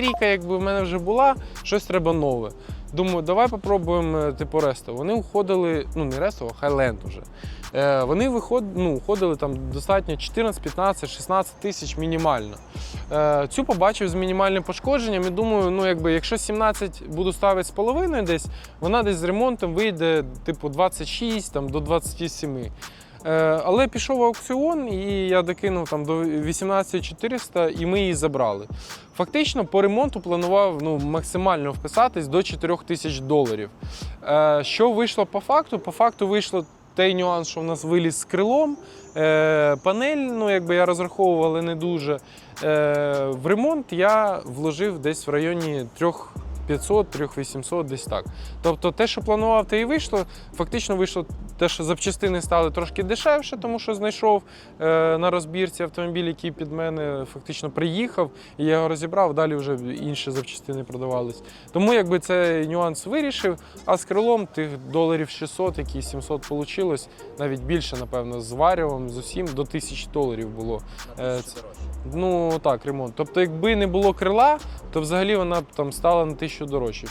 трійка, якби в мене вже була, щось треба нове. Думаю, давай попробуємо е, типу ресто. Вони уходили, ну не ресто, а Highland уже. Е, вони виход, ну, уходили там достатньо 14, 15, 16 тисяч мінімально. Е, цю побачив з мінімальним пошкодженням і думаю, ну якби якщо 17 буду ставити з половиною десь, вона десь з ремонтом вийде типу 26 там, до 27. Е, але пішов аукціон, і я докинув там до 18400 і ми її забрали. Фактично по ремонту планував ну, максимально вписатись до 4000 доларів. Е, що вийшло по факту? По факту вийшло той нюанс, що в нас виліз з крилом. Е, панель, ну якби я розраховував, але не дуже. В ремонт я вложив десь в районі 3500, 3800, десь так. Тобто те, що планував, те і вийшло. Фактично вийшло те, що запчастини стали трошки дешевше, тому що знайшов е, на розбірці автомобіль, який під мене фактично приїхав, і я його розібрав, далі вже інші запчастини продавались. Тому якби цей нюанс вирішив, а з крилом тих доларів 600, які 700 вийшло, навіть більше, напевно, з варіумом, з усім до 1000 доларів було. Е, Ну так, ремонт. Тобто, якби не було крила, то взагалі вона б там стала на 1000 дорожче.